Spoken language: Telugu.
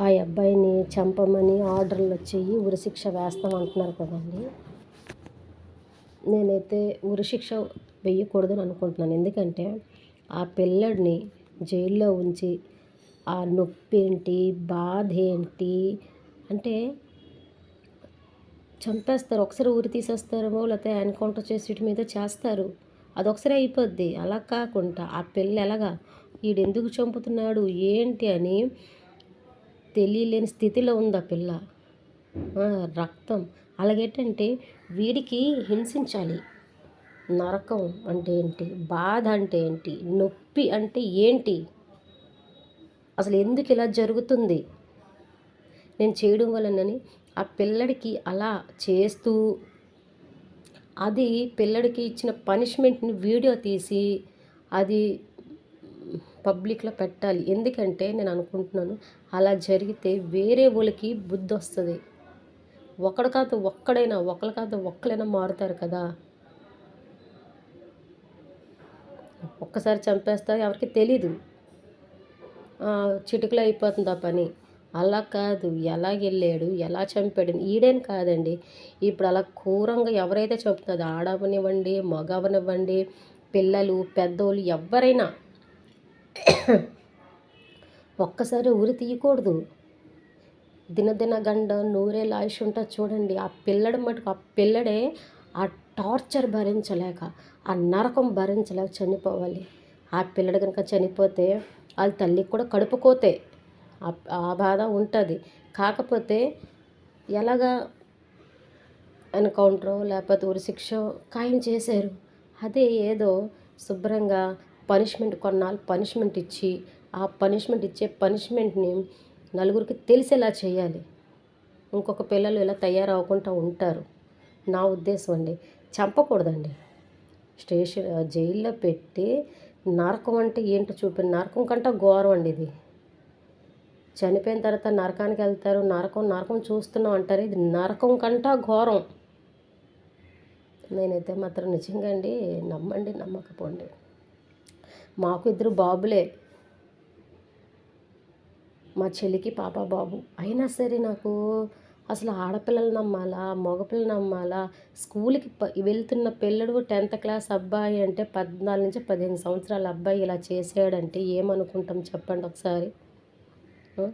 ఆ అబ్బాయిని చంపమని ఆర్డర్లు వచ్చేయి ఉరిశిక్ష వేస్తాం అంటున్నారు కదండి. నేనైతే ఉరిశిక్ష వేయకూడదని అనుకుంటున్నాను. ఎందుకంటే ఆ పిల్లడిని జైల్లో ఉంచి ఆ నొప్పి ఏంటి బాధ ఏంటి అంటే చంపేస్తారు. ఒకసారి ఊరి తీసేస్తారేమో లేకపోతే ఎన్కౌంటర్ చేసి వీటి మీద చేస్తారు. అదొకసారి అయిపోద్ది. అలా కాకుండా ఆ పిల్ల ఎలాగా వీడెందుకు చంపుతున్నాడు? ఏంటి అని తెలియలేని స్థితిలో ఉంది ఆ పిల్ల. రక్తం. అలాగేంటంటే వీడికి హింసించాలి. నరకం అంటే ఏంటి? బాధ అంటే ఏంటి? నొప్పి అంటే ఏంటి? అసలు ఎందుకు ఇలా జరుగుతుంది? నేను చేయడం వలనని ఆ పిల్లడికి అలా చేస్తూ అది పిల్లడికి ఇచ్చిన పనిష్మెంట్ని వీడియో తీసి అది పబ్లిక్లో పెట్టాలి. ఎందుకంటే నేను అనుకుంటున్నాను అలా జరిగితే వేరే వాళ్ళకి బుద్ధి వస్తుంది. ఒకడు కాదు ఒక్కడైనా ఒకరి కాదు ఒక్కడైనా మారుతారు కదా. ఒక్కసారి చంపేస్తారు ఎవరికి తెలీదు. చిటికలో అయిపోతుంది ఆ పని. అలా కాదు. ఎలా వెళ్ళాడు? ఎలా చంపాడు ఈడేం కాదండి. ఇప్పుడు అలా క్రూరంగా ఎవరైతే చంపుతుంది ఆడవనివ్వండి మగవనివ్వండి పిల్లలు పెద్దోళ్ళు ఎవరైనా ఒక్కసారి ఊరి తీయకూడదు. దినదిన గండ నూరేళ్ళ ఆయుష్ ఉంటుంది చూడండి. ఆ పిల్లడు మటుకు ఆ పిల్లడే ఆ టార్చర్ భరించలేక ఆ నరకం భరించలేక చనిపోవాలి. ఆ పిల్లడు కనుక చనిపోతే వాళ్ళ తల్లికి కూడా కడుపుకోతే ఆ బాధ ఉంటుంది. కాకపోతే ఎలాగా ఎన్కౌంటరో లేకపోతే ఉరిశిక్ష ఖాయం చేశారు. అదే ఏదో శుభ్రంగా పనిష్మెంట్ కొన్నాళ్ళు పనిష్మెంట్ ఇచ్చి ఆ పనిష్మెంట్ ఇచ్చే పనిష్మెంట్ని నలుగురికి తెలిసేలా చేయాలి. ఇంకొక పిల్లలు ఇలా తయారవకుండా ఉంటారు. నా ఉద్దేశం అండి చంపకూడదండి. స్టేషన్ జైల్లో పెట్టి నరకం అంటే ఏంటో చూపి నరకం కంటే ఘోరం అండి ఇది. చనిపోయిన తర్వాత నరకానికి వెళ్తారు. నరకం నరకం చూస్తున్నాం అంటారు. ఇది నరకం కంటా ఘోరం. నేనైతే మాత్రం నిజంగా అండి నమ్మండి నమ్మకపోండి. మాకు ఇద్దరు బాబులే. మా చెల్లికి పాప బాబు. అయినా సరే నాకు అసలు ఆడపిల్లలు నమ్మాలా మగపిల్లలు నమ్మాలా? స్కూల్కి ప వెళ్తున్న పిల్లడు టెన్త్ క్లాస్ అబ్బాయి అంటే పద్నాలుగు నుంచి పదిహేను సంవత్సరాల అబ్బాయి ఇలా చేసాడంటే ఏమనుకుంటాం చెప్పండి ఒకసారి? Huh?